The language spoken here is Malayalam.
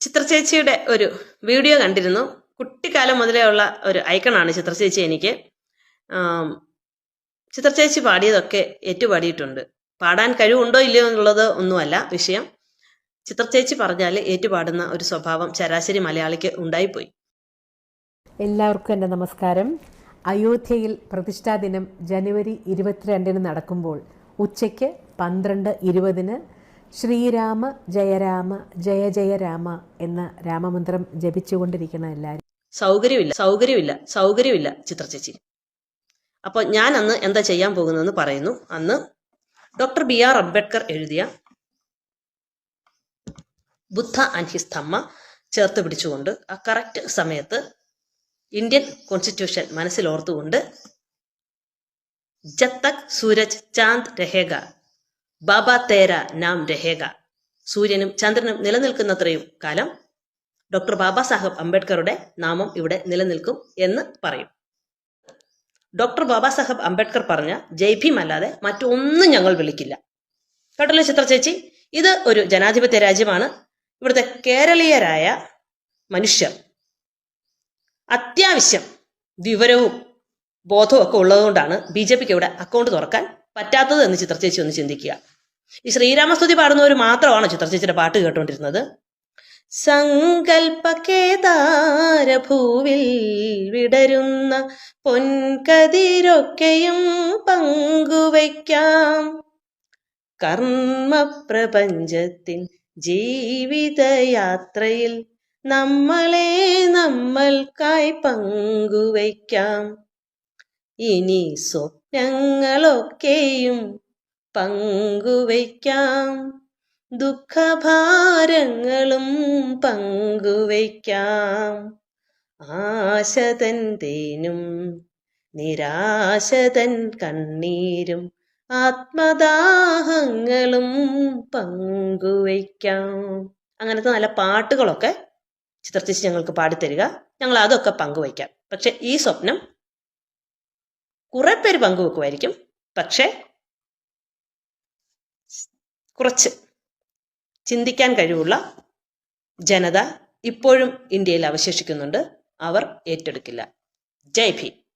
ഹായ് ചിത്രചേച്ചിയുടെ ഒരു വീഡിയോ കണ്ടിരുന്നു. കുട്ടിക്കാലം മുതലേ ഉള്ള ഒരു ഐക്കണാണ് ചിത്രചേച്ചി എനിക്ക്. ചിത്ര ചിത്രചേച്ചി പാടിയതൊക്കെ ഏറ്റുപാടിയിട്ടുണ്ട്. പാടാൻ കഴിവുണ്ടോ ഇല്ലയോ എന്നുള്ളത് ഒന്നുമല്ല വിഷയം. ചിത്രചേച്ചി പറഞ്ഞാൽ ഏറ്റുപാടുന്ന ഒരു സ്വഭാവം ശരാശരി മലയാളിക്ക് ഉണ്ടായിപ്പോയി. എല്ലാവർക്കും എന്റെ നമസ്കാരം. അയോധ്യയിൽ പ്രതിഷ്ഠാ ദിനം ജനുവരി ഇരുപത്തിരണ്ടിന് നടക്കുമ്പോൾ ഉച്ചയ്ക്ക് പന്ത്രണ്ട് ഇരുപതിന് ശ്രീരാമ ജയരാമ ജയ ജയ രാമ എന്ന രാമമന്ത്രം ജപിച്ചുകൊണ്ടിരിക്കണം എല്ലാവരും സൗകര്യമില്ല സൗകര്യമില്ല സൗകര്യമില്ല ചിത്രചേച്ചി അപ്പോൾ ഞാൻ അന്ന് എന്താ ചെയ്യാൻ പോകുന്നതെന്ന് പറയുന്നു. അന്ന് ഡോക്ടർ ബി ആർ അംബേദ്കർ എഴുതിയ ബുദ്ധ ആൻഡ് ഹിസ് തമ്മ ചേർത്ത് പിടിച്ചുകൊണ്ട് ആ കറക്റ്റ് സമയത്ത് ഇന്ത്യൻ കോൺസ്റ്റിറ്റ്യൂഷൻ മനസ്സിലോർത്തുകൊണ്ട് ജബ് തക് സൂരജ് ചാന്ദ് രഹേഗ ബാബ തേര നാം രഹേഗ. സൂര്യനും ചന്ദ്രനും നിലനിൽക്കുന്നത്രയും കാലം ഡോക്ടർ ബാബാ സാഹബ് അംബേദ്കറുടെ നാമം ഇവിടെ നിലനിൽക്കും എന്ന് പറയും. ഡോക്ടർ ബാബാ സാഹബ് അംബേദ്കർ പറഞ്ഞ ജയ് ഭീം അല്ലാതെ മറ്റൊന്നും ഞങ്ങൾ വിളിക്കില്ല. കേട്ടല്ലോ ചിത്ര ചേച്ചി ഇത് ഒരു ജനാധിപത്യ രാജ്യമാണ്. ഇവിടുത്തെ കേരളീയരായ മനുഷ്യർ അത്യാവശ്യം വിവരവും ബോധവും ഒക്കെ ഉള്ളതുകൊണ്ടാണ് ബി ജെ പിക്ക് ഇവിടെ അക്കൗണ്ട് തുറക്കാൻ പറ്റാത്തത് എന്ന് ചിത്രചേച്ചി ഒന്ന് ചിന്തിക്കുക. ഈ ശ്രീരാമസ്തുതി പാടുന്നവർ മാത്രമാണ് ചിത്രചേച്ചിയുടെ പാട്ട് കേട്ടുകൊണ്ടിരുന്നത്. സങ്കൽപ്പകേദാരഭൂവിൽ വിടരുന്ന പൊൻകതിരൊക്കെയും പങ്കുവയ്ക്കാം. കർമ്മപ്രപഞ്ചത്തിൻ ജീവിതയാത്രയിൽ നമ്മളെ നമ്മൾക്കായി പങ്കുവയ്ക്കാം. ഇനി സ്വപ്നങ്ങളൊക്കെയും പങ്കുവയ്ക്കാം. ദുഃഖഭാരങ്ങളും പങ്കുവയ്ക്കാം. ആശതൻ തേനും നിരാശതൻ കണ്ണീരും ആത്മദാഹങ്ങളും പങ്കുവയ്ക്കാം. അങ്ങനത്തെ നല്ല പാട്ടുകളൊക്കെ ചിത്രത്തിച്ച് ഞങ്ങൾക്ക് പാടിത്തരിക. ഞങ്ങൾ അതൊക്കെ പങ്കുവയ്ക്കാം. പക്ഷെ ഈ സ്വപ്നം കുറെ പേര് പങ്കുവെക്കുമായിരിക്കും. പക്ഷേ കുറച്ച് ചിന്തിക്കാൻ കഴിവുള്ള ജനത ഇപ്പോഴും ഇന്ത്യയിൽ അവശേഷിക്കുന്നുണ്ട്. അവർ ഏറ്റെടുക്കില്ല. ജയ് ഭീം.